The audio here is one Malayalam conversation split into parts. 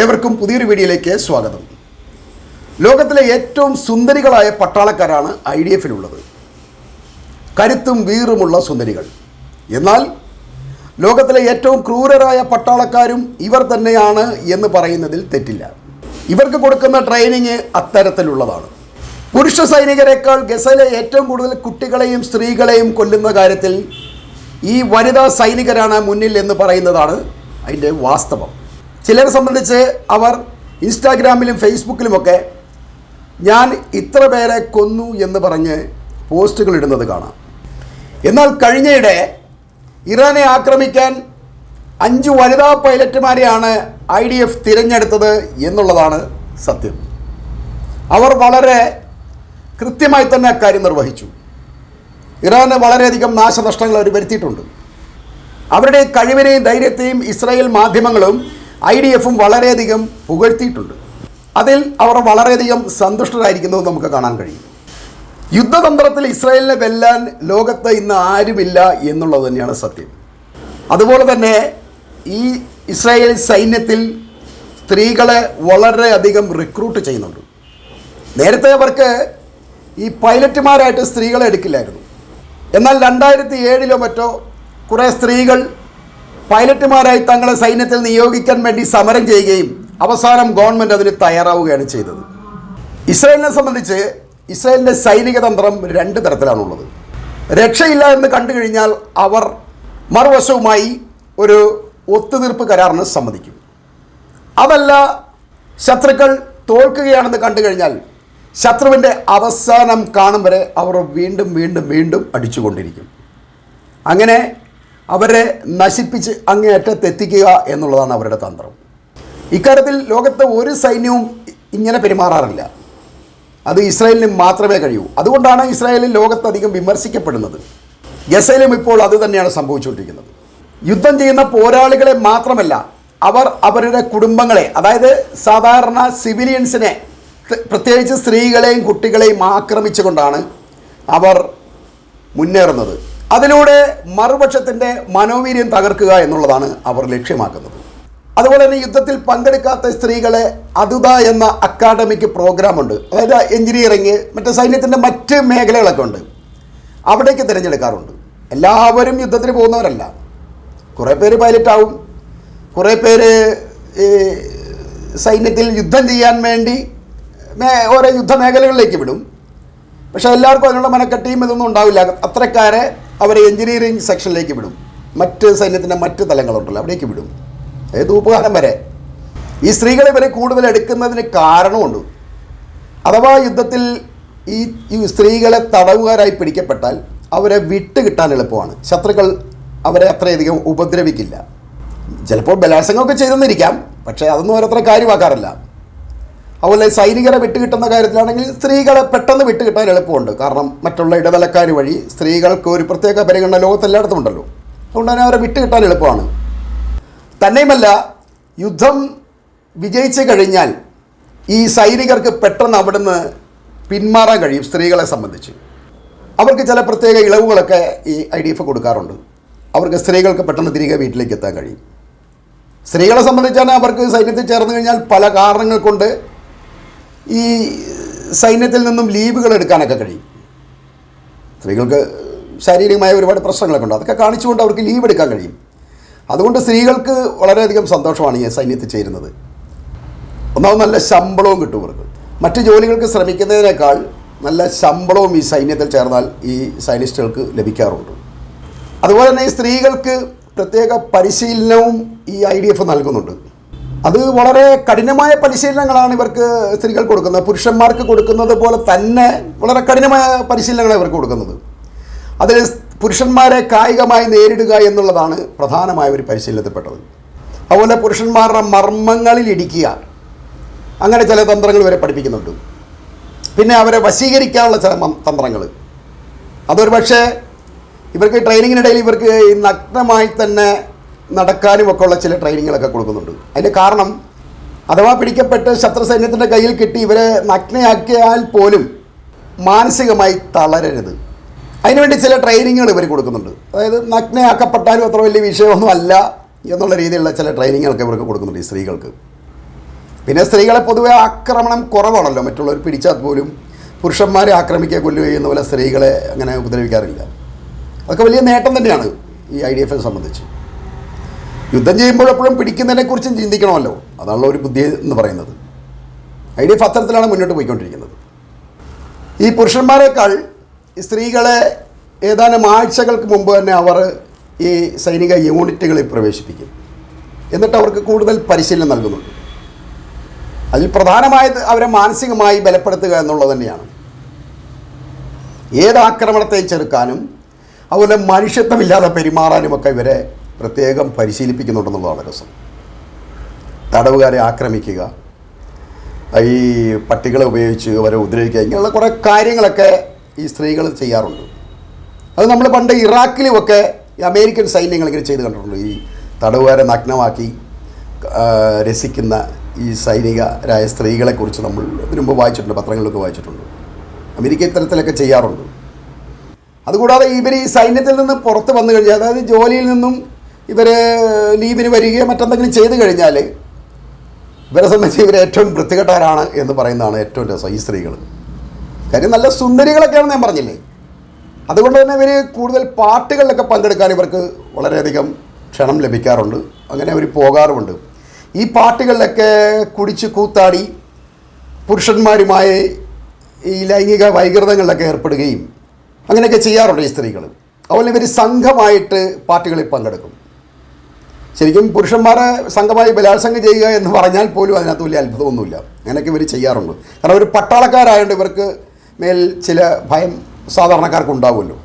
ഏവർക്കും പുതിയൊരു വീഡിയോയിലേക്ക് സ്വാഗതം. ലോകത്തിലെ ഏറ്റവും സുന്ദരികളായ പട്ടാളക്കാരാണ് ഐ ഡി എഫിലുള്ളത്. കരുത്തും വീറുമുള്ള സുന്ദരികൾ. എന്നാൽ ലോകത്തിലെ ഏറ്റവും ക്രൂരരായ പട്ടാളക്കാരും ഇവർ തന്നെയാണ് എന്ന് പറയുന്നതിൽ തെറ്റില്ല. ഇവർക്ക് കൊടുക്കുന്ന ട്രെയിനിങ് അത്തരത്തിലുള്ളതാണ്. പുരുഷ സൈനികരെക്കാൾ ഗസയിലെ ഏറ്റവും കൂടുതൽ കുട്ടികളെയും സ്ത്രീകളെയും കൊല്ലുന്ന കാര്യത്തിൽ ഈ വനിതാ സൈനികരാണ് മുന്നിൽ എന്ന് പറയുന്നതാണ് അതിന്റെ വാസ്തവം. ചിലരെ സംബന്ധിച്ച് അവർ ഇൻസ്റ്റാഗ്രാമിലും ഫേസ്ബുക്കിലുമൊക്കെ ഞാൻ ഇത്ര പേരെ കൊന്നു എന്ന് പറഞ്ഞ് പോസ്റ്റുകൾ ഇടുന്നത് കാണാം. എന്നാൽ കഴിഞ്ഞയിടെ ഇറാനെ ആക്രമിക്കാൻ അഞ്ച് വനിതാ പൈലറ്റുമാരെയാണ് ഐ ഡി എഫ് തിരഞ്ഞെടുത്തത് എന്നുള്ളതാണ് സത്യം. അവർ വളരെ കൃത്യമായി തന്നെ അക്കാര്യം നിർവഹിച്ചു. ഇറാന് വളരെയധികം നാശനഷ്ടങ്ങൾ അവർ വരുത്തിയിട്ടുണ്ട്. അവരുടെ കഴിവിനെയും ധൈര്യത്തെയും ഇസ്രായേൽ മാധ്യമങ്ങളും ഐ ഡി എഫും വളരെയധികം പുകഴ്ത്തിയിട്ടുണ്ട്. അതിൽ അവർ വളരെയധികം സന്തുഷ്ടരായിരിക്കുന്നത് നമുക്ക് കാണാൻ കഴിയും. യുദ്ധതന്ത്രത്തിൽ ഇസ്രായേലിനെ വെല്ലാൻ ലോകത്ത് ഇന്ന് ആരുമില്ല എന്നുള്ളത് തന്നെയാണ് സത്യം. അതുപോലെ തന്നെ ഈ ഇസ്രായേൽ സൈന്യത്തിൽ സ്ത്രീകളെ വളരെയധികം റിക്രൂട്ട് ചെയ്യുന്നുണ്ട്. നേരത്തെ അവർക്ക് ഈ പൈലറ്റുമാരായിട്ട് സ്ത്രീകളെ എടുക്കില്ലായിരുന്നു. എന്നാൽ രണ്ടായിരത്തി ഏഴിലോ മറ്റോ കുറേ സ്ത്രീകൾ പൈലറ്റുമാരായി തങ്ങളെ സൈന്യത്തിൽ നിയോഗിക്കാൻ വേണ്ടി സമരം ചെയ്യുകയും അവസാനം ഗവൺമെന്റ് അതിന് തയ്യാറാവുകയാണ് ചെയ്തത്. ഇസ്രായേലിനെ സംബന്ധിച്ച് ഇസ്രായേലിന്റെ സൈനിക തന്ത്രം രണ്ട് തരത്തിലാണുള്ളത്. രക്ഷയില്ല എന്ന് കണ്ടു കഴിഞ്ഞാൽ അവർ മറുവശവുമായി ഒരു ഒത്തുതീർപ്പ് കരാറിന് സമ്മതിക്കും. അതല്ല ശത്രുക്കൾ തോൽക്കുകയാണെന്ന് കണ്ടു കഴിഞ്ഞാൽ ശത്രുവിന്റെ അവസാനം കാണും വരെ അവർ വീണ്ടും വീണ്ടും വീണ്ടും അടിച്ചുകൊണ്ടിരിക്കും. അങ്ങനെ അവരെ നശിപ്പിച്ച് അങ്ങേയറ്റത്തെത്തിക്കുക എന്നുള്ളതാണ് അവരുടെ തന്ത്രം. ഇക്കാര്യത്തിൽ ലോകത്തെ ഒരു സൈന്യവും ഇങ്ങനെ പെരുമാറാറില്ല. അത് ഇസ്രായേലിന് മാത്രമേ കഴിയൂ. അതുകൊണ്ടാണ് ഇസ്രായേലിൽ ലോകത്തധികം വിമർശിക്കപ്പെടുന്നത്. ഗസയിലും ഇപ്പോൾ അത് തന്നെയാണ് സംഭവിച്ചുകൊണ്ടിരിക്കുന്നത്. യുദ്ധം ചെയ്യുന്ന പോരാളികളെ മാത്രമല്ല അവർ അവരുടെ കുടുംബങ്ങളെ അതായത് സാധാരണ സിവിലിയൻസിനെ പ്രത്യേകിച്ച് സ്ത്രീകളെയും കുട്ടികളെയും ആക്രമിച്ചുകൊണ്ടാണ് അവർ മുന്നേറുന്നത്. അതിലൂടെ മറുപക്ഷത്തിന്റെ മനോവീര്യം തകർക്കുക എന്നുള്ളതാണ് അവർ ലക്ഷ്യമാക്കുന്നത്. അതുപോലെ തന്നെ യുദ്ധത്തിൽ പങ്കെടുക്കാത്ത സ്ത്രീകളെ അതുത എന്ന അക്കാഡമിക് പ്രോഗ്രാമുണ്ട്. അതായത് എഞ്ചിനീയറിങ് മറ്റേ സൈന്യത്തിന്റെ മറ്റ് മേഖലകളൊക്കെ ഉണ്ട്. അവിടേക്ക് തിരഞ്ഞെടുക്കാറുണ്ട്. എല്ലാവരും യുദ്ധത്തിന് പോകുന്നവരല്ല. കുറേ പേര് പൈലറ്റാവും കുറേ പേര് സൈന്യത്തിൽ യുദ്ധം ചെയ്യാൻ വേണ്ടി ഓരോ യുദ്ധമേഖലകളിലേക്ക് വിടും. പക്ഷേ എല്ലാവർക്കും അതിനുള്ള മനക്കെട്ടിയും ഇതൊന്നും ഉണ്ടാവില്ല. അത്രക്കാരെ അവരെ എഞ്ചിനീയറിംഗ് സെക്ഷനിലേക്ക് വിടും. മറ്റ് സൈന്യത്തിന്റെ മറ്റ് തലങ്ങളുണ്ടല്ലോ അവിടേക്ക് വിടും. ഏത് ഉപകാരം വരെ? ഈ സ്ത്രീകളെ ഇവരെ കൂടുതൽ എടുക്കുന്നതിന് കാരണമുണ്ട്. അഥവാ യുദ്ധത്തിൽ ഈ സ്ത്രീകളെ തടവുകാരായി പിടിക്കപ്പെട്ടാൽ അവരെ വിട്ട് കിട്ടാൻ എളുപ്പമാണ്. ശത്രുക്കൾ അവരെ അത്രയധികം ഉപദ്രവിക്കില്ല. ചിലപ്പോൾ ബലാത്സംഗമൊക്കെ ചെയ്തെന്നിരിക്കാം പക്ഷേ അതൊന്നും അവരത്ര കാര്യമാക്കാറില്ല. അതുപോലെ സൈനികരെ വിട്ടുകിട്ടുന്ന കാര്യത്തിലാണെങ്കിൽ സ്ത്രീകളെ പെട്ടെന്ന് വിട്ടുകിട്ടാൻ എളുപ്പമുണ്ട്. കാരണം മറ്റുള്ള ഇടനിലക്കാർ വഴി സ്ത്രീകൾക്ക് ഒരു പ്രത്യേക പരിഗണന ലോകത്തെല്ലായിടത്തും ഉണ്ടല്ലോ. അതുകൊണ്ട് തന്നെ അവരെ വിട്ടുകിട്ടാൻ എളുപ്പമാണ്. തന്നെയുമല്ല യുദ്ധം വിജയിച്ചു കഴിഞ്ഞാൽ ഈ സൈനികർക്ക് പെട്ടെന്ന് അവിടുന്ന് പിന്മാറാൻ കഴിയും സ്ത്രീകളെ സംബന്ധിച്ച്. അവർക്ക് ചില പ്രത്യേക ഇളവുകളൊക്കെ ഈ ഐ ഡി എഫ് കൊടുക്കാറുണ്ട്. അവർക്ക് സ്ത്രീകൾക്ക് പെട്ടെന്ന് തിരികെ വീട്ടിലേക്ക് എത്താൻ കഴിയും. സ്ത്രീകളെ സംബന്ധിച്ചാണ് അവർക്ക് സൈന്യത്തിൽ ചേർന്ന് കഴിഞ്ഞാൽ പല കാരണങ്ങൾ കൊണ്ട് ഈ സൈന്യത്തിൽ നിന്നും ലീവുകൾ എടുക്കാനൊക്കെ കഴിയും. സ്ത്രീകൾക്ക് ശാരീരികമായ ഒരുപാട് പ്രശ്നങ്ങളൊക്കെ ഉണ്ട്. അതൊക്കെ കാണിച്ചുകൊണ്ട് അവർക്ക് ലീവ് എടുക്കാൻ കഴിയും. അതുകൊണ്ട് സ്ത്രീകൾക്ക് വളരെയധികം സന്തോഷമാണ് ഈ സൈന്യത്തിൽ ചേരുന്നത്. ഒന്നാമത് നല്ല ശമ്പളവും കിട്ടും അവർക്ക് മറ്റ് ജോലികൾക്ക് ശ്രമിക്കുന്നതിനേക്കാൾ നല്ല ശമ്പളവും ഈ സൈന്യത്തിൽ ചേർന്നാൽ ഈ സൈനിസ്റ്റുകൾക്ക് ലഭിക്കാറുണ്ട്. അതുപോലെ തന്നെ ഈ സ്ത്രീകൾക്ക് പ്രത്യേക പരിശീലനവും ഈ ഐ ഡി എഫ് നൽകുന്നുണ്ട്. അത് വളരെ കഠിനമായ പരിശീലനങ്ങളാണ് ഇവർക്ക് സ്ത്രീകൾ കൊടുക്കുന്നത്. പുരുഷന്മാർക്ക് കൊടുക്കുന്നത് പോലെ തന്നെ വളരെ കഠിനമായ പരിശീലനങ്ങളാണ് ഇവർക്ക് കൊടുക്കുന്നത്. അതിൽ പുരുഷന്മാരെ കായികമായി നേരിടുക എന്നുള്ളതാണ് പ്രധാനമായ ഒരു പരിശീലനത്തിൽപ്പെട്ടത്. അതുപോലെ പുരുഷന്മാരുടെ മർമ്മങ്ങളിൽ ഇടിക്കുക. അങ്ങനെ ചില തന്ത്രങ്ങൾ ഇവരെ പഠിപ്പിക്കുന്നുണ്ട്. പിന്നെ അവരെ വശീകരിക്കാനുള്ള ചില തന്ത്രങ്ങൾ. അതൊരു പക്ഷേ ഇവർക്ക് ട്രെയിനിങ്ങിനിടയിൽ ഇവർക്ക് നഗ്നമായി തന്നെ നടക്കാനും ഒക്കെ ഉള്ള ചില ട്രെയിനിങ്ങുകളൊക്കെ കൊടുക്കുന്നുണ്ട്. അതിന്റെ കാരണം അഥവാ പിടിക്കപ്പെട്ട് ശത്രു സൈന്യത്തിന്റെ കയ്യിൽ കിട്ടി ഇവരെ നഗ്നയാക്കിയാൽ പോലും മാനസികമായി തളരരുത്. അതിനുവേണ്ടി ചില ട്രെയിനിങ്ങുകൾ ഇവർ കൊടുക്കുന്നുണ്ട്. അതായത് നഗ്നയാക്കപ്പെട്ടാലും അത്ര വലിയ വിഷയമൊന്നും അല്ല എന്നുള്ള രീതിയിലുള്ള ചില ട്രെയിനിങ്ങുകളൊക്കെ ഇവർക്ക് കൊടുക്കുന്നുണ്ട് ഈ സ്ത്രീകൾക്ക്. പിന്നെ സ്ത്രീകളെ പൊതുവെ ആക്രമണം കുറവാണല്ലോ. മറ്റുള്ളവർ പിടിച്ചാൽ പോലും പുരുഷന്മാരെ ആക്രമിക്കുക കൊല്ലുക ചെയ്യുന്ന പോലെ സ്ത്രീകളെ അങ്ങനെ ഉപദ്രവിക്കാറില്ല. അതൊക്കെ വലിയ നേട്ടം തന്നെയാണ് ഈ ഐ ഡി എഫിനെ സംബന്ധിച്ച്. യുദ്ധം ചെയ്യുമ്പോഴെപ്പോഴും പിടിക്കുന്നതിനെക്കുറിച്ചും ചിന്തിക്കണമല്ലോ. അതാണല്ലോ ഒരു ബുദ്ധി എന്ന് പറയുന്നത്. ഐ ഡി എഫ് അത്തരത്തിലാണ് മുന്നോട്ട് പോയിക്കൊണ്ടിരിക്കുന്നത്. ഈ പുരുഷന്മാരെക്കാൾ സ്ത്രീകളെ ഏതാനും ആഴ്ചകൾക്ക് മുമ്പ് തന്നെ അവർ ഈ സൈനിക യൂണിറ്റുകളിൽ പ്രവേശിപ്പിക്കും. എന്നിട്ട് അവർക്ക് കൂടുതൽ പരിശീലനം നൽകുന്നുണ്ട്. അതിൽ പ്രധാനമായത് അവരെ മാനസികമായി ബലപ്പെടുത്തുക എന്നുള്ളത് തന്നെയാണ്. ഏത് ആക്രമണത്തെ ചെറുക്കാനും അതുപോലെ മനുഷ്യത്വമില്ലാതെ പെരുമാറാനുമൊക്കെ ഇവരെ പ്രത്യേകം പരിശീലിപ്പിക്കുന്നുണ്ടെന്നുള്ളതാണ് രസം. തടവുകാരെ ആക്രമിക്കുക ഈ പട്ടികളെ ഉപയോഗിച്ച് അവരെ ഉപദ്രവിക്കുക ഇങ്ങനെയുള്ള കുറേ കാര്യങ്ങളൊക്കെ ഈ സ്ത്രീകൾ ചെയ്യാറുണ്ട്. അത് നമ്മൾ പണ്ട് ഇറാഖിലുമൊക്കെ അമേരിക്കൻ സൈന്യങ്ങൾ ഇങ്ങനെ ചെയ്ത് കണ്ടിട്ടുണ്ട്. ഈ തടവുകാരെ നഗ്നമാക്കി രസിക്കുന്ന ഈ സൈനികരായ സ്ത്രീകളെക്കുറിച്ച് നമ്മൾ ഇതിനു മുമ്പ് വായിച്ചിട്ടുണ്ട് പത്രങ്ങളിലൊക്കെ വായിച്ചിട്ടുണ്ട്. അമേരിക്ക ഇത്തരത്തിലൊക്കെ ചെയ്യാറുണ്ട്. അതുകൂടാതെ ഇവർ ഈ സൈന്യത്തിൽ നിന്ന് പുറത്ത് വന്നു കഴിഞ്ഞാൽ അതായത് ജോലിയിൽ നിന്നും ഇവർ ലീവിന് വരികയോ മറ്റെന്തെങ്കിലും ചെയ്തു കഴിഞ്ഞാൽ ഇവരെ സംബന്ധിച്ച് ഇവർ ഏറ്റവും വൃത്തികെട്ടവരാണ് എന്ന് പറയുന്നതാണ് ഏറ്റവും രസം ഈ സ്ത്രീകൾ കാര്യം നല്ല സുന്ദരികളൊക്കെയാണെന്ന് ഞാൻ പറഞ്ഞില്ലേ? അതുകൊണ്ട് തന്നെ ഇവർ കൂടുതൽ പാർട്ടികളിലൊക്കെ പങ്കെടുക്കാൻ ഇവർക്ക് വളരെയധികം ക്ഷണം ലഭിക്കാറുണ്ട്. അങ്ങനെ അവർ പോകാറുമുണ്ട്. ഈ പാർട്ടികളിലൊക്കെ കുടിച്ച് കൂത്താടി പുരുഷന്മാരുമായി ഈ ലൈംഗിക വൈകൃതങ്ങളിലൊക്കെ ഏർപ്പെടുകയും അങ്ങനെയൊക്കെ ചെയ്യാറുണ്ട് ഈ സ്ത്രീകൾ അതുപോലെ ഇവർ സംഘമായിട്ട് പാർട്ടികളിൽ പങ്കെടുക്കും. ശരിക്കും പുരുഷന്മാരെ സംഘമായി ബലാത്സംഗം ചെയ്യുക എന്ന് പറഞ്ഞാൽ പോലും അതിനകത്ത് വലിയ അത്ഭുതമൊന്നുമില്ല. അങ്ങനെയൊക്കെ ഇവർ ചെയ്യാറുണ്ട്. കാരണം ഒരു പട്ടാളക്കാരായതുകൊണ്ട് ഇവർക്ക് മേൽ ചില ഭയം സാധാരണക്കാർക്ക് ഉണ്ടാവുമല്ലോ.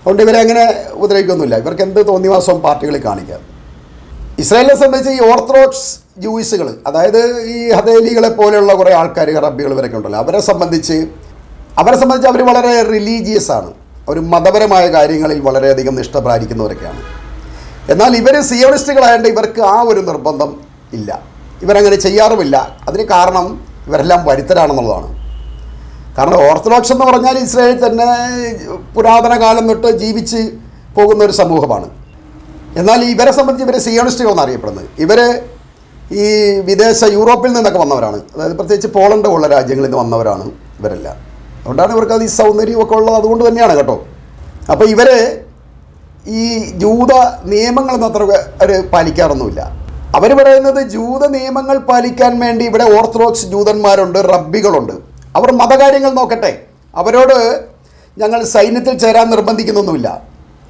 അതുകൊണ്ട് ഇവരെ അങ്ങനെ ഉപദ്രവിക്കൊന്നുമില്ല. ഇവർക്ക് എന്ത് തോന്നിവാസവും പാർട്ടികളിൽ കാണിക്കാം. ഇസ്രായേലിനെ സംബന്ധിച്ച് ഈ ഓർത്തഡോക്സ് ജൂയിസുകൾ അതായത് ഈ ഹദേലികളെ പോലെയുള്ള കുറേ ആൾക്കാർ റബ്ബികൾ ഇവരൊക്കെ ഉണ്ടല്ലോ. അവരെ സംബന്ധിച്ച് അവരെ സംബന്ധിച്ച് അവർ വളരെ റിലീജിയസ് ആണ്. അവർ മതപരമായ കാര്യങ്ങളിൽ വളരെയധികം നിഷ്ഠ പാലിക്കുന്നവരൊക്കെയാണ് എന്നാൽ ഇവർ സിയോണിസ്റ്റുകളായതുകൊണ്ട് ഇവർക്ക് ആ ഒരു നിർബന്ധം ഇല്ല. ഇവരങ്ങനെ ചെയ്യാറുമില്ല. അതിന് കാരണം ഇവരെല്ലാം വരുത്തരാണെന്നുള്ളതാണ്. കാരണം ഓർത്തഡോക്സ് എന്ന് പറഞ്ഞാൽ ഇസ്രായേൽ തന്നെ പുരാതന കാലം തൊട്ട് ജീവിച്ച് പോകുന്ന ഒരു സമൂഹമാണ്. എന്നാൽ ഇവരെ സംബന്ധിച്ച് ഇവർ സിയോണിസ്റ്റുകൾ എന്നറിയപ്പെടുന്നത് ഇവർ ഈ വിദേശ യൂറോപ്പിൽ നിന്നൊക്കെ വന്നവരാണ്. അതായത് പ്രത്യേകിച്ച് പോളണ്ട് പോലുള്ള രാജ്യങ്ങളിൽ നിന്ന് വന്നവരാണ് ഇവരെല്ലാം. അതുകൊണ്ടാണ് ഇവർക്ക് അത് ഈ സൗന്ദര്യമൊക്കെ ഉള്ളത് അതുകൊണ്ട് തന്നെയാണ് കേട്ടോ. അപ്പോൾ ഇവർ ഈ ജൂത നിയമങ്ങളൊന്നും അത്ര അവർ പാലിക്കാറൊന്നുമില്ല. അവർ പറയുന്നത് ജൂത നിയമങ്ങൾ പാലിക്കാൻ വേണ്ടി ഇവിടെ ഓർത്തഡോക്സ് ജൂതന്മാരുണ്ട് റബ്ബികളുണ്ട്. അവർ മതകാര്യങ്ങൾ നോക്കട്ടെ. അവരോട് ഞങ്ങൾ സൈന്യത്തിൽ ചേരാൻ നിർബന്ധിക്കുന്നൊന്നുമില്ല.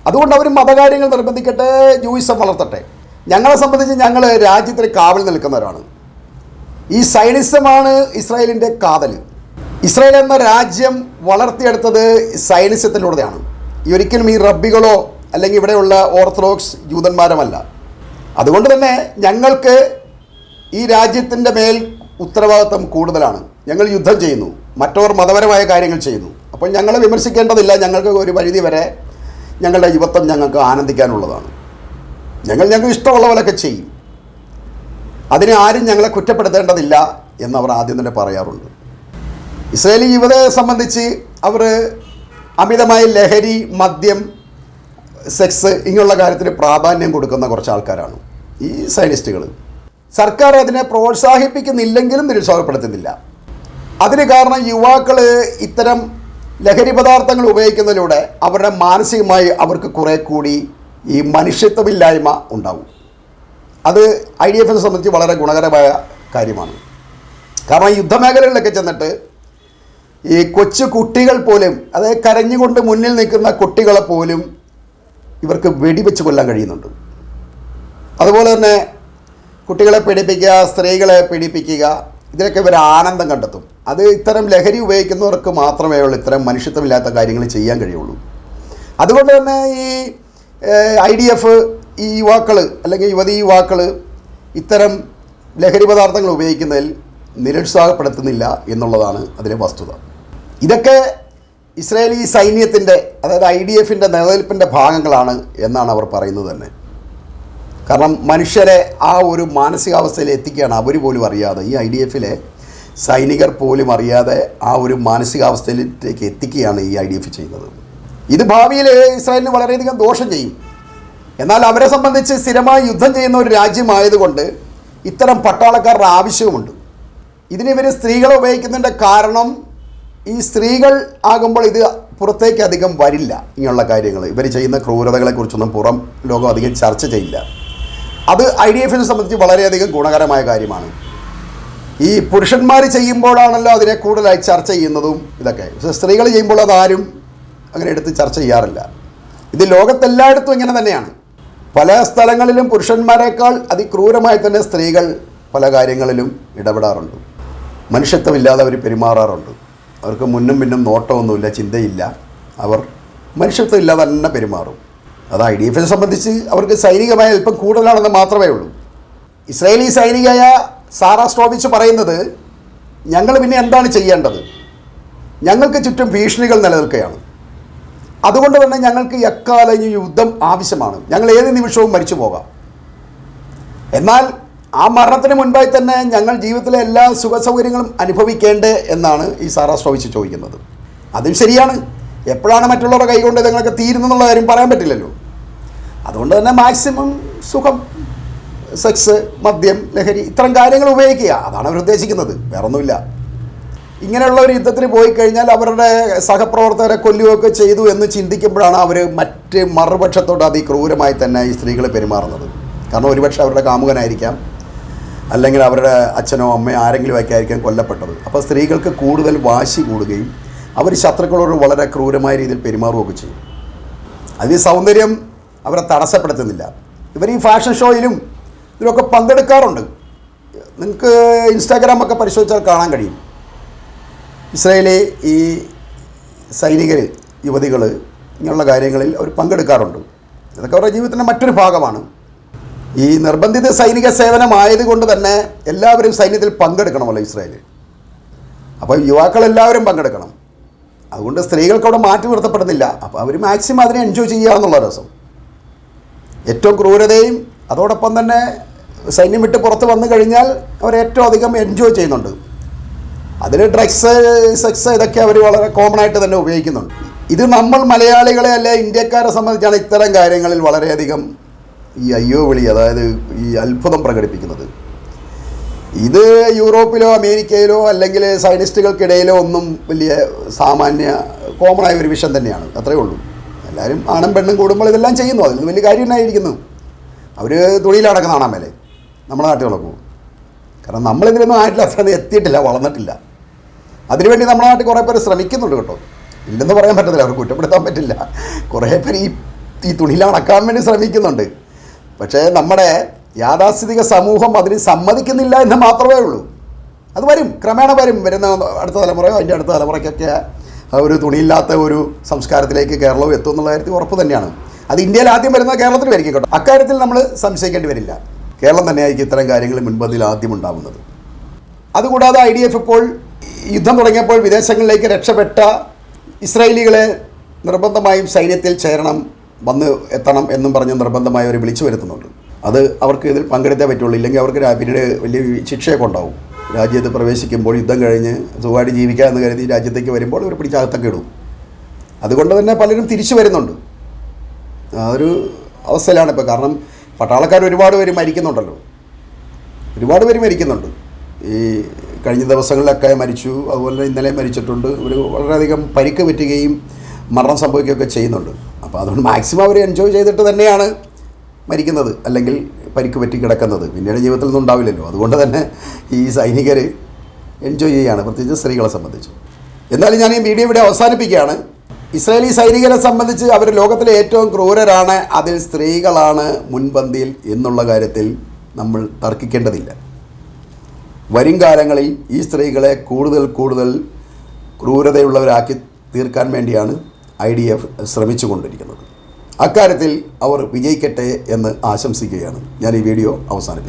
അതുകൊണ്ട് അവർ മതകാര്യങ്ങൾ നിർബന്ധിക്കട്ടെ ജൂയിസം വളർത്തട്ടെ. ഞങ്ങളെ സംബന്ധിച്ച് ഞങ്ങൾ രാജ്യത്തിന് കാവൽ നിൽക്കുന്നവരാണ്. ഈ സൈനിസമാണ് ഇസ്രായേലിന്റെ കാതൽ. ഇസ്രായേൽ എന്ന രാജ്യം വളർത്തിയെടുത്തത് സൈനിസത്തിലൂടെയാണ്. ഒരിക്കലും ഈ റബ്ബികളോ അല്ലെങ്കിൽ ഇവിടെയുള്ള ഓർത്തഡോക്സ് ജൂതന്മാരുമല്ല. അതുകൊണ്ട് തന്നെ ഞങ്ങൾക്ക് ഈ രാജ്യത്തിന്റെ മേൽ ഉത്തരവാദിത്വം കൂടുതലാണ്. ഞങ്ങൾ യുദ്ധം ചെയ്യുന്നു. മറ്റവർ മതപരമായ കാര്യങ്ങൾ ചെയ്യുന്നു. അപ്പോൾ ഞങ്ങളെ വിമർശിക്കേണ്ടതില്ല. ഞങ്ങൾക്ക് ഒരു പരിധി വരെ ഞങ്ങളുടെ യുവത്വം ഞങ്ങൾക്ക് ആനന്ദിക്കാനുള്ളതാണ്. ഞങ്ങൾ ഞങ്ങൾക്ക് ഇഷ്ടമുള്ള പോലൊക്കെ ചെയ്യും. അതിനെ ആരും ഞങ്ങളെ കുറ്റപ്പെടുത്തേണ്ടതില്ല എന്നവർ ആദ്യം തന്നെ പറയാറുണ്ട്. ഇസ്രയേലി യുവതയെ സംബന്ധിച്ച് അവർ അമിതമായ ലഹരി മദ്യം സെക്സ് ഇങ്ങനെയുള്ള കാര്യത്തിന് പ്രാധാന്യം കൊടുക്കുന്ന കുറച്ച് ആൾക്കാരാണ് ഈ സയനിസ്റ്റുകൾ സർക്കാർ അതിനെ പ്രോത്സാഹിപ്പിക്കുന്നില്ലെങ്കിലും നിരുത്സാഹപ്പെടുത്തുന്നില്ല. അതിന് കാരണം യുവാക്കൾ ഇത്തരം ലഹരി പദാർത്ഥങ്ങൾ ഉപയോഗിക്കുന്നതിലൂടെ അവരുടെ മാനസികമായി അവർക്ക് കുറേ കൂടി ഈ മനുഷ്യത്വമില്ലായ്മ ഉണ്ടാവും. അത് ഐ ഡി എഫിനെ സംബന്ധിച്ച് വളരെ ഗുണകരമായ കാര്യമാണ്. കാരണം യുദ്ധമേഖലകളിലൊക്കെ ചെന്നിട്ട് ഈ കൊച്ചു കുട്ടികൾ പോലും അതായത് കരഞ്ഞുകൊണ്ട് മുന്നിൽ നിൽക്കുന്ന കുട്ടികളെ പോലും ഇവർക്ക് വെടിവെച്ച് കൊല്ലാൻ കഴിയുന്നുണ്ട്. അതുപോലെ തന്നെ കുട്ടികളെ പീഡിപ്പിക്കുക സ്ത്രീകളെ പീഡിപ്പിക്കുക ഇതിലൊക്കെ ഇവർ ആനന്ദം കണ്ടെത്തും. അത് ഇത്തരം ലഹരി ഉപയോഗിക്കുന്നവർക്ക് മാത്രമേ ഉള്ളൂ ഇത്തരം മനുഷ്യത്വമില്ലാത്ത കാര്യങ്ങൾ ചെയ്യാൻ കഴിയുള്ളൂ. അതുകൊണ്ട് തന്നെ ഈ ഐ ഡി എഫ് ഈ യുവാക്കൾ അല്ലെങ്കിൽ യുവതി യുവാക്കൾ ഇത്തരം ലഹരി പദാർത്ഥങ്ങൾ ഉപയോഗിക്കുന്നതിൽ നിരുത്സാഹപ്പെടുത്തുന്നില്ല എന്നുള്ളതാണ് അതിലെ വസ്തുത. ഇതൊക്കെ ഇസ്രായേലി സൈന്യത്തിന്റെ അതായത് ഐ ഡി എഫിന്റെ നിലനിൽപ്പിന്റെ ഭാഗങ്ങളാണ് എന്നാണ് അവർ പറയുന്നത് തന്നെ. കാരണം മനുഷ്യരെ ആ ഒരു മാനസികാവസ്ഥയിൽ എത്തിക്കുകയാണ് അവർ പോലും അറിയാതെ. ഈ ഐ ഡി എഫിലെ സൈനികർ പോലും അറിയാതെ ആ ഒരു മാനസികാവസ്ഥയിലേക്ക് എത്തിക്കുകയാണ് ഈ ഐ ഡി എഫ് ചെയ്യുന്നത്. ഇത് ഭാവിയിൽ ഇസ്രായേലിന് വളരെയധികം ദോഷം ചെയ്യും. എന്നാൽ അവരെ സംബന്ധിച്ച് സ്ഥിരമായി യുദ്ധം ചെയ്യുന്ന ഒരു രാജ്യമായതുകൊണ്ട് ഇത്തരം പട്ടാളക്കാരുടെ ആവശ്യവുമുണ്ട്. ഇതിനിവർ സ്ത്രീകളെ ഉപയോഗിക്കുന്നതിന്റെ കാരണം ഈ സ്ത്രീകൾ ആകുമ്പോൾ ഇത് പുറത്തേക്ക് അധികം വരില്ല ഇങ്ങനെയുള്ള കാര്യങ്ങൾ. ഇവർ ചെയ്യുന്ന ക്രൂരതകളെക്കുറിച്ചൊന്നും പുറം ലോകം അധികം ചർച്ച ചെയ്യില്ല. അത് ഐ ഡി എഫിനെ സംബന്ധിച്ച് വളരെയധികം ഗുണകരമായ കാര്യമാണ്. ഈ പുരുഷന്മാർ ചെയ്യുമ്പോഴാണല്ലോ അതിനെ കൂടുതലായി ചർച്ച ചെയ്യുന്നതും ഇതൊക്കെ. പക്ഷേ സ്ത്രീകൾ ചെയ്യുമ്പോൾ അതാരും അങ്ങനെ എടുത്ത് ചർച്ച ചെയ്യാറില്ല. ഇത് ലോകത്തെല്ലായിടത്തും ഇങ്ങനെ തന്നെയാണ്. പല സ്ഥലങ്ങളിലും പുരുഷന്മാരെക്കാൾ അതിക്രൂരമായി തന്നെ സ്ത്രീകൾ പല കാര്യങ്ങളിലും ഇടപെടാറുണ്ട്. മനുഷ്യത്വമില്ലാതെ അവർ പെരുമാറാറുണ്ട്. അവർക്ക് മുന്നും പിന്നും നോട്ടമൊന്നുമില്ല ചിന്തയില്ല. അവർ മനുഷ്യത്വം ഇല്ലാതെ തന്നെ പെരുമാറും. അത് ഐ ഡി എഫിനെ സംബന്ധിച്ച് അവർക്ക് സൈനികമായ അല്പം കൂടുതലാണെന്ന് മാത്രമേ ഉള്ളൂ. ഇസ്രായേലി സൈനികയായ സാറ സ്ട്രോവിച്ച് പറയുന്നത് ഞങ്ങൾ പിന്നെ എന്താണ് ചെയ്യേണ്ടത്? ഞങ്ങൾക്ക് ചുറ്റും ഭീഷണികൾ നിലനിൽക്കുകയാണ്. അതുകൊണ്ട് തന്നെ ഞങ്ങൾക്ക് എക്കാലം യുദ്ധം ആവശ്യമാണ്. ഞങ്ങൾ ഏത് നിമിഷവും മരിച്ചു പോകാം എന്നാൽ ആ മരണത്തിന് മുൻപായി തന്നെ ഞങ്ങൾ ജീവിതത്തിലെ എല്ലാ സുഖ സൗകര്യങ്ങളും അനുഭവിക്കേണ്ടേ എന്നാണ് ഈ സാറാ സ്ട്രോവിച്ച് ചോദിക്കുന്നത്. അതും ശരിയാണ്. എപ്പോഴാണ് മറ്റുള്ളവരുടെ കൈകൊണ്ട് ഇതൊക്കെ തീരുന്നെന്നുള്ള കാര്യം പറയാൻ പറ്റില്ലല്ലോ. അതുകൊണ്ട് തന്നെ മാക്സിമം സുഖം സെക്സ് മദ്യം ലഹരി ഇത്തരം കാര്യങ്ങൾ ഉപയോഗിക്കുക. അതാണ് അവർ ഉദ്ദേശിക്കുന്നത്. വേറൊന്നുമില്ല. ഇങ്ങനെയുള്ള ഒരു യുദ്ധത്തിന് പോയി കഴിഞ്ഞാൽ അവരുടെ സഹപ്രവർത്തകരെ കൊല്ലുകയൊക്കെ ചെയ്തു എന്ന് ചിന്തിക്കുമ്പോഴാണ് അവർ മറ്റ് മറുപക്ഷത്തോട് അതിക്രൂരമായി തന്നെ ഈ സ്ത്രീകളെ പെരുമാറുന്നത്. കാരണം ഒരുപക്ഷെ അവരുടെ കാമുകനായിരിക്കാം. അല്ലെങ്കിൽ അവരുടെ അച്ഛനോ അമ്മയോ ആരെങ്കിലും ഒക്കെ ആയിരിക്കാം കൊല്ലപ്പെട്ടത്. അപ്പോൾ സ്ത്രീകൾക്ക് കൂടുതൽ വാശി കൂടുകയും അവർ ശത്രുക്കളോട് വളരെ ക്രൂരമായ രീതിയിൽ പെരുമാറുകയൊക്കെ ചെയ്യും. അത് ഈ സൗന്ദര്യം അവരെ തടസ്സപ്പെടുത്തുന്നില്ല. ഇവർ ഈ ഫാഷൻ ഷോയിലും ഇതിലൊക്കെ പങ്കെടുക്കാറുണ്ട്. നിങ്ങൾക്ക് ഇൻസ്റ്റാഗ്രാം ഒക്കെ പരിശോധിച്ചാൽ കാണാൻ കഴിയും. ഇസ്രയേലി ഈ സൈനികർ യുവതികൾ ഇങ്ങനെയുള്ള കാര്യങ്ങളിൽ അവർ പങ്കെടുക്കാറുണ്ട്. ഇതൊക്കെ അവരുടെ ജീവിതത്തിന്റെ മറ്റൊരു ഭാഗമാണ്. ഈ നിർബന്ധിത സൈനിക സേവനമായതുകൊണ്ട് തന്നെ എല്ലാവരും സൈന്യത്തിൽ പങ്കെടുക്കണമല്ലോ ഇസ്രായേൽ അപ്പോൾ യുവാക്കളെല്ലാവരും പങ്കെടുക്കണം. അതുകൊണ്ട് സ്ത്രീകൾക്ക് അവിടെ മാറ്റി നിർത്തപ്പെടുന്നില്ല. അപ്പോൾ അവർ മാക്സിമം അതിനെ എൻജോയ് ചെയ്യുക എന്നുള്ള രസം. ഏറ്റവും ക്രൂരതയും അതോടൊപ്പം തന്നെ സൈന്യം വിട്ട് പുറത്ത് വന്നു കഴിഞ്ഞാൽ അവർ ഏറ്റവും അധികം എൻജോയ് ചെയ്യുന്നുണ്ട്. അതിൽ ഡ്രഗ്സ് സെക്സ് ഇതൊക്കെ അവർ വളരെ കോമൺ ആയിട്ട് തന്നെ ഉപയോഗിക്കുന്നുണ്ട്. ഇത് നമ്മൾ മലയാളികളെ അല്ലെ ഇന്ത്യക്കാരെ സംബന്ധിച്ചാണ് ഇത്തരം കാര്യങ്ങളിൽ വളരെയധികം ഈ അയ്യോ വിളി അതായത് ഈ അത്ഭുതം പ്രകടിപ്പിക്കുന്നത്. ഇത് യൂറോപ്പിലോ അമേരിക്കയിലോ അല്ലെങ്കിൽ സയനിസ്റ്റുകൾക്കിടയിലോ ഒന്നും വലിയ സാമാന്യ കോമൺ ആയ ഒരു വിഷയം തന്നെയാണ്. അത്രയേ ഉള്ളൂ. എല്ലാവരും ആണും പെണ്ണും കൂടുമ്പോൾ ഇതെല്ലാം ചെയ്യുന്നു. അതിൽ വലിയ കാര്യം ഉണ്ടായിരിക്കുന്നു അവർ തുണിയിലടക്കം കാണാൻ മേലെ നമ്മുടെ നാട്ടുകളൊക്കെ കാരണം നമ്മളിതിലൊന്നും ആയിട്ടില്ല. അത്ര എത്തിയിട്ടില്ല വളർന്നിട്ടില്ല. അതിനുവേണ്ടി നമ്മുടെ നാട്ടിൽ കുറേ പേര് ശ്രമിക്കുന്നുണ്ട് കേട്ടോ. ഇല്ലെന്ന് പറയാൻ പറ്റത്തില്ല. അവർക്ക് കുറ്റപ്പെടുത്താൻ പറ്റില്ല. കുറേ പേര് ഈ ഈ വേണ്ടി ശ്രമിക്കുന്നുണ്ട്. പക്ഷേ നമ്മുടെ യാഥാസ്ഥിതിക സമൂഹം അതിന് സമ്മതിക്കുന്നില്ല എന്ന് മാത്രമേ ഉള്ളൂ. അത് വരും ക്രമേണ വരും. വരുന്ന അടുത്ത തലമുറയോ അതിന്റെ അടുത്ത തലമുറയ്ക്കൊക്കെ ഒരു തുണിയില്ലാത്ത ഒരു സംസ്കാരത്തിലേക്ക് കേരളവും എത്തും എന്നുള്ള കാര്യത്തിൽ ഉറപ്പ് തന്നെയാണ്. അത് ഇന്ത്യയിൽ ആദ്യം വരുന്ന കേരളത്തിൽ വരിക കേട്ടോ അക്കാര്യത്തിൽ നമ്മൾ സംശയിക്കേണ്ടി വരില്ല. കേരളം തന്നെയായിരിക്കും ഇത്തരം കാര്യങ്ങൾ മുൻപന്തിയിൽ ആദ്യം ഉണ്ടാകുന്നത് അതുകൂടാതെ ഐ ഡി എഫ് ഇപ്പോൾ യുദ്ധം തുടങ്ങിയപ്പോൾ വിദേശങ്ങളിലേക്ക് രക്ഷപ്പെട്ട ഇസ്രായേലികളെ നിർബന്ധമായും സൈന്യത്തിൽ ചേരണം വന്ന് എത്തണം എന്നും പറഞ്ഞ് നിർബന്ധമായി അവർ വിളിച്ചു വരുത്തുന്നുണ്ട്. അത് അവർക്ക് ഇതിൽ പങ്കെടുത്തേ പറ്റുള്ളൂ. ഇല്ലെങ്കിൽ അവർക്ക് പിന്നീട് വലിയ ശിക്ഷയൊക്കെ ഉണ്ടാവും. രാജ്യത്ത് പ്രവേശിക്കുമ്പോൾ യുദ്ധം കഴിഞ്ഞ് സുഖമായിട്ട് ജീവിക്കുക എന്ന് കരുതി രാജ്യത്തേക്ക് വരുമ്പോൾ ഇവർ പിടിച്ചകത്തൊക്കെ ഇടും. അതുകൊണ്ട് തന്നെ പലരും തിരിച്ചു വരുന്നുണ്ട്. ആ ഒരു അവസ്ഥയിലാണ് ഇപ്പോൾ കാരണം പട്ടാളക്കാർ ഒരുപാട് പേര് മരിക്കുന്നുണ്ടല്ലോ. ഒരുപാട് പേര് മരിക്കുന്നുണ്ട്. ഈ കഴിഞ്ഞ ദിവസങ്ങളിലൊക്കെ മരിച്ചു. അതുപോലെ ഇന്നലെ മരിച്ചിട്ടുണ്ട്. ഒരു വളരെയധികം പരിക്ക് പറ്റുകയും മരണം സംഭവിക്കുകയൊക്കെ ചെയ്യുന്നുണ്ട്. അപ്പോൾ അതുകൊണ്ട് മാക്സിമം അവർ എൻജോയ് ചെയ്തിട്ട് തന്നെയാണ് മരിക്കുന്നത് അല്ലെങ്കിൽ പരിക്ക് പറ്റി കിടക്കുന്നത്. പിന്നീട് ജീവിതത്തിൽ ഒന്നും ഉണ്ടാവില്ലല്ലോ. അതുകൊണ്ട് തന്നെ ഈ സൈനികർ എൻജോയ് ചെയ്യുകയാണ് പ്രത്യേകിച്ച് സ്ത്രീകളെ സംബന്ധിച്ച്. എന്നാലും ഞാൻ ഈ വീഡിയോ ഇവിടെ അവസാനിപ്പിക്കുകയാണ്. ഇസ്രായേലി സൈനികരെ സംബന്ധിച്ച് അവർ ലോകത്തിലെ ഏറ്റവും ക്രൂരരാണ്. അതിൽ സ്ത്രീകളാണ് മുൻപന്തിയിൽ എന്നുള്ള കാര്യത്തിൽ നമ്മൾ തർക്കിക്കേണ്ടതില്ല. വരും കാലങ്ങളിൽ ഈ സ്ത്രീകളെ കൂടുതൽ കൂടുതൽ ക്രൂരതയുള്ളവരാക്കി തീർക്കാൻ വേണ്ടിയാണ് ഐ ഡി എഫ് ശ്രമിച്ചുകൊണ്ടിരിക്കുന്നത്. അക്കാര്യത്തിൽ അവർ വിജയിക്കട്ടെ എന്ന് ആശംസിക്കുകയാണ്. ഞാൻ ഈ വീഡിയോ അവസാനിപ്പിക്കുന്നു.